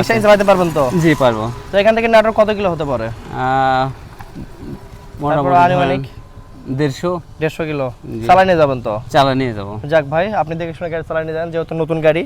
রিক্সায় চালাতে পারবেন তো? জি পারব। তো এখান থেকে নাটোর কত কিলো হতে পারে? মোটামুটি আনুমানিক? দেড়শো। দেড়শো কিলো। চালাই নিয়ে যাবেন তো? চালা নিয়ে যাব। যাক ভাই আপনি দেখে শুনে গাড়ি চালাই নিয়ে যান যেহেতু নতুন গাড়ি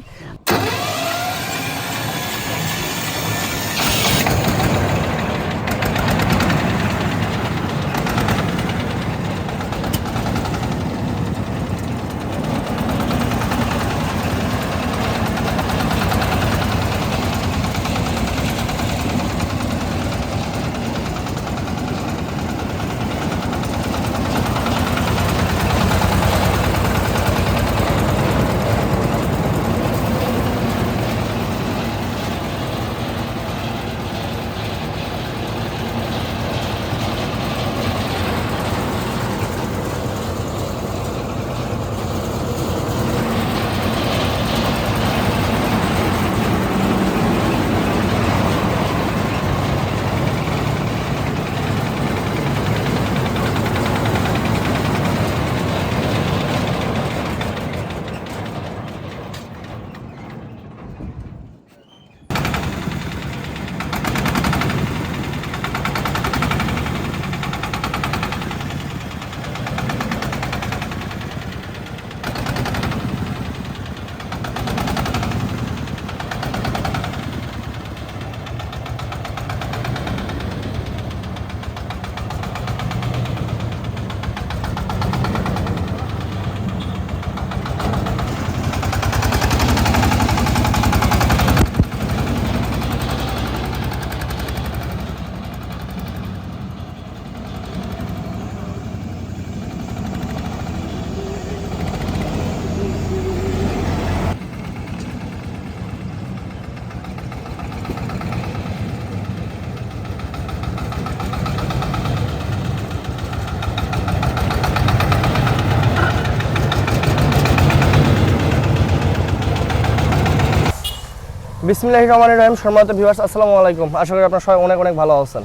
বিসমিল্লাহ রহমান রহিম, সম্মানিত ভিউয়ার্স আসসালামু আলাইকুম। আশা করি আপনারা সবাই অনেক অনেক ভালো আছেন।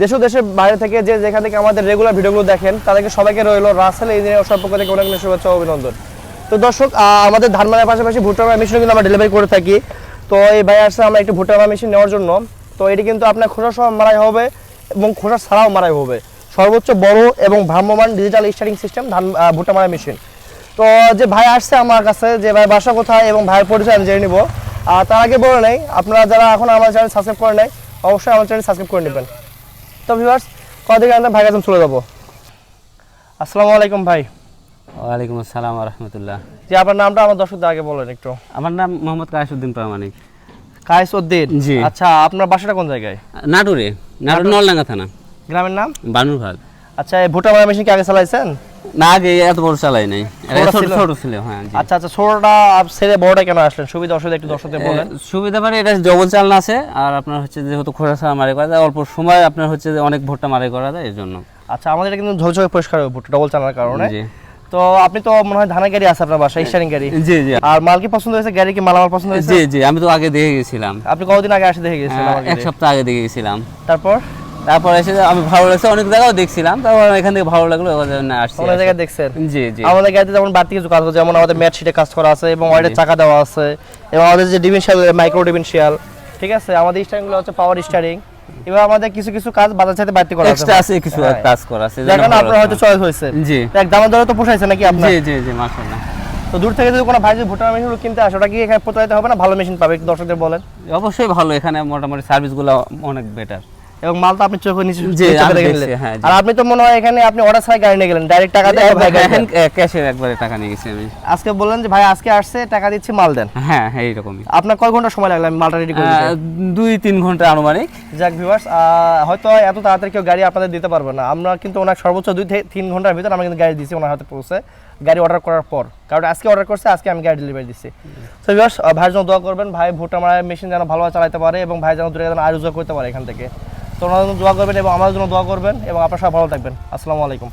দেশ দেশের বাইরে থেকে যে যেখান থেকে আমাদের রেগুলার ভিডিওগুলো দেখেন, তাদেরকে সবাইকে রইল রাসেল ইঞ্জিনিয়ার সব পক্ষ থেকে অনেক অনেক শুভেচ্ছা অভিনন্দন। তো দর্শক আমাদের ধানমানের পাশাপাশি ভুট্টা মেশিনও কিন্তু আমরা ডেলিভারি করে থাকি। তো এই ভাই আসছে আমরা একটি ভুট্টা মেশিন নেওয়ার জন্য। তো এটি কিন্তু আপনার খোসা সহ মারাই হবে এবং খোসা ছাড়াও মারাই হবে। সর্বোচ্চ বড় এবং ভ্রাম্যমান ডিজিটাল স্টারিং সিস্টেম ধান ভুট্টা মারা মেশিন তো যে ভাই আসছে আমার কাছে, যে ভাই বাসা কোথায় এবং ভাইয়ের পরিচয় আমি জেনে নিব। আর তার আগে বলে নেই আপনারা যারা এখন আমার চ্যানেল সাবস্ক্রাইব করে নেই অবশ্যই আমার চ্যানেল সাবস্ক্রাইব করে নেবেন। তো ভিউয়ার্স কদিকে আমরা ভাই কাছে চলে যাব। আসসালামু আলাইকুম ভাই। ওয়ালাইকুম আসসালাম রহমতুল্লাহ। যে আপনার নামটা আমার দর্শকদের আগে বলেন একটু। আমার নাম মোহাম্মদ কায়েসউদ্দিন প্রামাণিক। কায়েস উদ্দিন জি। আচ্ছা আপনার বাসাটা কোন জায়গায়? নাটুরে। নাটুর নলডাঙ্গা থানা। গ্রামের নাম? বানুরঘাট আচ্ছা মারা মেশিন কি আগে চালাইছেন? না আগে এত বড় চালাই নাই। ছোট ছোট ছিল? হ্যাঁ আচ্ছা আচ্ছা ছোটটা ছেড়ে বড়টা কেন আসলেন? সুবিধা অসুবিধা একটু দর্শকদের বলেন। সুবিধা মানে এটা ডবল চালনা আছে আর আপনার হচ্ছে যেহেতু ছাড়া মারি করা যায় অল্প সময় আপনার হচ্ছে যে অনেক ভুট্টা মারি করা যায় এর জন্য। আচ্ছা আমাদের এটা কিন্তু ঝলঝলে পরিষ্কার হবে ভুট্টা ডবল চালানোর কারণে। জি। তো আপনি তো মনে হয় ধানের গাড়ি আছে আপনার বাসায় স্টারিং গাড়ি। জি জি। আর মাল কি পছন্দ হয়েছে? গাড়ি কি মালামাল পছন্দ হয়েছে? জি জি আমি তো আগে দেখে গেছিলাম। আপনি কতদিন আগে এসে দেখে আহ, আমার এক সপ্তাহ আগে দেখে গেছিলাম। তারপর? তারপর এসে আমি ভালো লাগছে অনেক জায়গাও দেখছিলাম তারপর এখান থেকে ভালো লাগল ওই জন্য আসছি অনেক জায়গায় দেখছেন? জি জি। আমাদের গাড়িতে যেমন বাড়তি কিছু কাজ যেমন আমাদের ম্যাট শিটে কাজ করা আছে এবং ওয়াইডের চাকা দেওয়া আছে এবং আমাদের যে ডিভিনশিয়াল মাইক্রো ডিভিনশিয়াল ঠিক আছে? আমাদের স্টারিংগুলো হচ্ছে পাওয়ার স্টারিং এবার আমাদের কিছু কিছু কাজ বাজার সাথে বাড়তি করা আছে। আছে কিছু হ্যাঁ। কাজ করা আছে যার যেন কারণে আপনার হয়তো চয়েস হয়েছে। জি। এক দামের দরে তো পোষাইছে নাকি আপনার? জি জি জি মাশাআল্লাহ। তো দূর থেকে যদি কোনো ভাই যদি মেশিন কিনতে আসে ওটা কি এখানে প্রতারিত হবে না? ভালো মেশিন পাবে দর্শকদের বলেন। অবশ্যই ভালো এখানে মোটামুটি সার্ভিসগুলো অনেক বেটার এবং মাল তো আপনি চোখে নিচে। হ্যাঁ, জি। আর আপনি তো মনে হয় এখানে আপনি অর্ডার ছাড়া গাড়ি নিয়ে গেলেন ডাইরেক্ট টাকা দিয়ে ভাই দেন। ক্যাশের একবারে টাকা নিয়ে গেছি আমি। আজকে বললেন যে ভাই আজকে আসছে টাকা দিচ্ছি মাল দেন। হ্যাঁ হ্যাঁ এইরকমই। আপনার কয় ঘণ্টা সময় লাগল আমি মালটা রেডি করে দুই তিন ঘণ্টা আনুমানিক। যাক ভিউয়ার্স হয়তো এত তাড়াতাড়ি কেউ গাড়ি আপনাদের দিতে পারবে না। আমরা কিন্তু ওনার সর্বোচ্চ দুই তিন ঘণ্টার ভিতর আমরা কিন্তু গাড়ি দিচ্ছি ওনার হাতে পৌঁছে গাড়ি অর্ডার করার পর। কারণ আজকে অর্ডার করছে আজকে আমি গাড়ি ডেলিভারি দিচ্ছি। তো ভিউয়ার্স ভাইয়ের জন্য দোয়া করবেন ভাই ভুট্টা মেশিন যেন ভালোভাবে চালাতে পারে এবং ভাই যেন দূরে যেন আয়োজন করতে পারে এখান থেকে। তো জন্য দোয়া করবেন এবং আমার জন্য দোয়া করবেন এবং আপনার সব ভালো থাকবেন আসসালামু আলাইকুম.